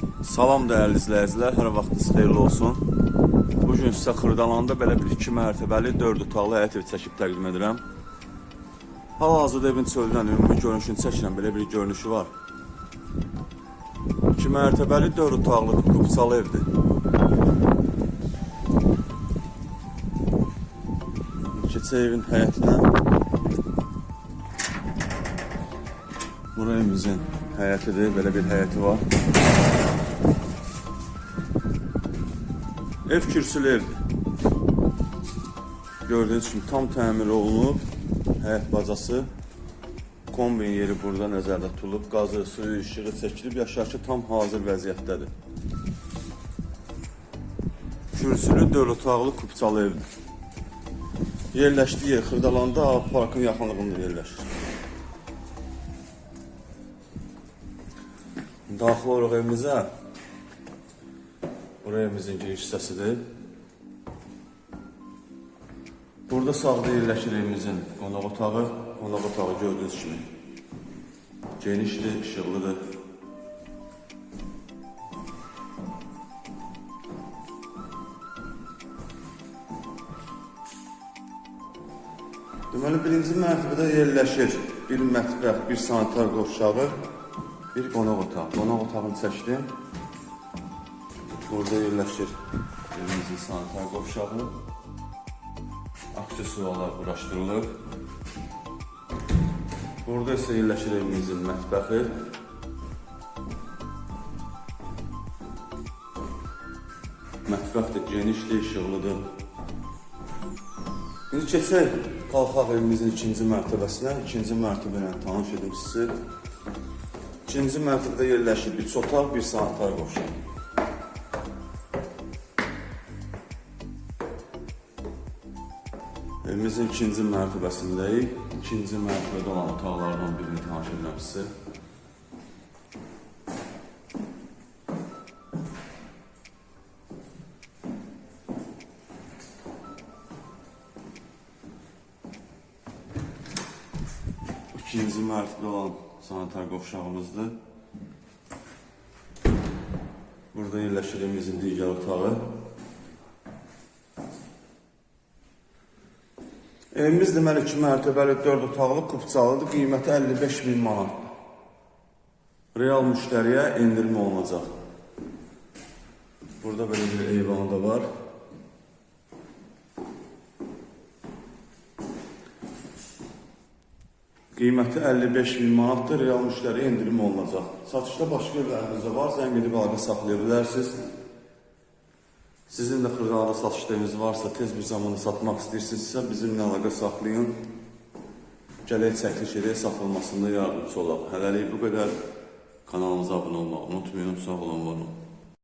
Salam dəyərli izləyicilər, hər vaxtınız xeyirli olsun. Bu gün sizə Xırdalanda belə bir 2 mərtəbəli 4 otaqlı həyət evi çəkib təqdim edirəm. Hal-hazırda evin çöldən ümumi görünüşünü çəkirəm, belə bir görünüşü var. 2 mərtəbəli 4 otaqlı kubçalı evdir. Keçə evin həyətinə. Bura evimizin həyətidir, belə bir həyəti var. Ev kürsülü evdir. Gördüğünüz kimi tam təmir olunub. Həyət bacası. Kombin yeri burada nəzərdə tutulub. Qazı, suyu, işığı çəkilib. Yaşayışı tam hazır vəziyyətdədir. Kürsülü 4 otaqlı kubçalı evdir. Yerləşdiyi yer Xırdalanda Parkın yaxınlığında yerləşir. Daxil oluruq evimizə. Buraya evimizin giriş hissəsidir. Burada sağda yerləşir evimizin qonaq otağı. Qonaq otağı gördüyünüz kimi genişdir, işıqlıdır. Deməli, birinci mərtəbədə yerləşir bir mətbəx, bir sanitar qovşağı, bir qonaq otağı. Qonaq otağını çəkdim. Burada yerləşir evimizin sanitar qovşağı. Aksesuarlar quraşdırılıb. Burada isə yerləşir evimizin mətbəxi. Mətbəx də genişdir, işıqlıdır. İndi keçək, qalxaq evimizin ikinci mərtəbəsinə. İkinci mərtəbə ilə tanış edim sizi. İkinci mərtəbədə yerləşir bir otaq, bir sanitar qovşağı. Evimizin ikinci mərtəbəsindəyik. İkinci mərtəbədə olan otaqlardan birini tanış edirəm sizə. İkinci mərtəbədə olan sanitar qovşağımızdır. Burada yerləşir evimizin digər otağı. Evimiz deməli 2 mərtəbəli 4 otaqlı kubçalıdır. Qiyməti 55 min manatdır. Real müştəriyə endirim olunacaq. Burada belə bir eyvanı var. Qiyməti 55 min manatdır. Real müştəriyə endirim olunacaq. Satışda başqa evlərimiz də var. Zəng edib əlaqə saxlaya bilərsiniz. Sizin də xırdalada satışlarınız varsa, tez bir zamanda satmaq istəyirsinizsə, bizimlə əlaqə saxlayın. Gələk çəkiliş edək, satılmasında yardımcı olaq. Hələlik bu qədər. Kanalımıza abunə olmağı unutmayın. Sağ olun, var olun.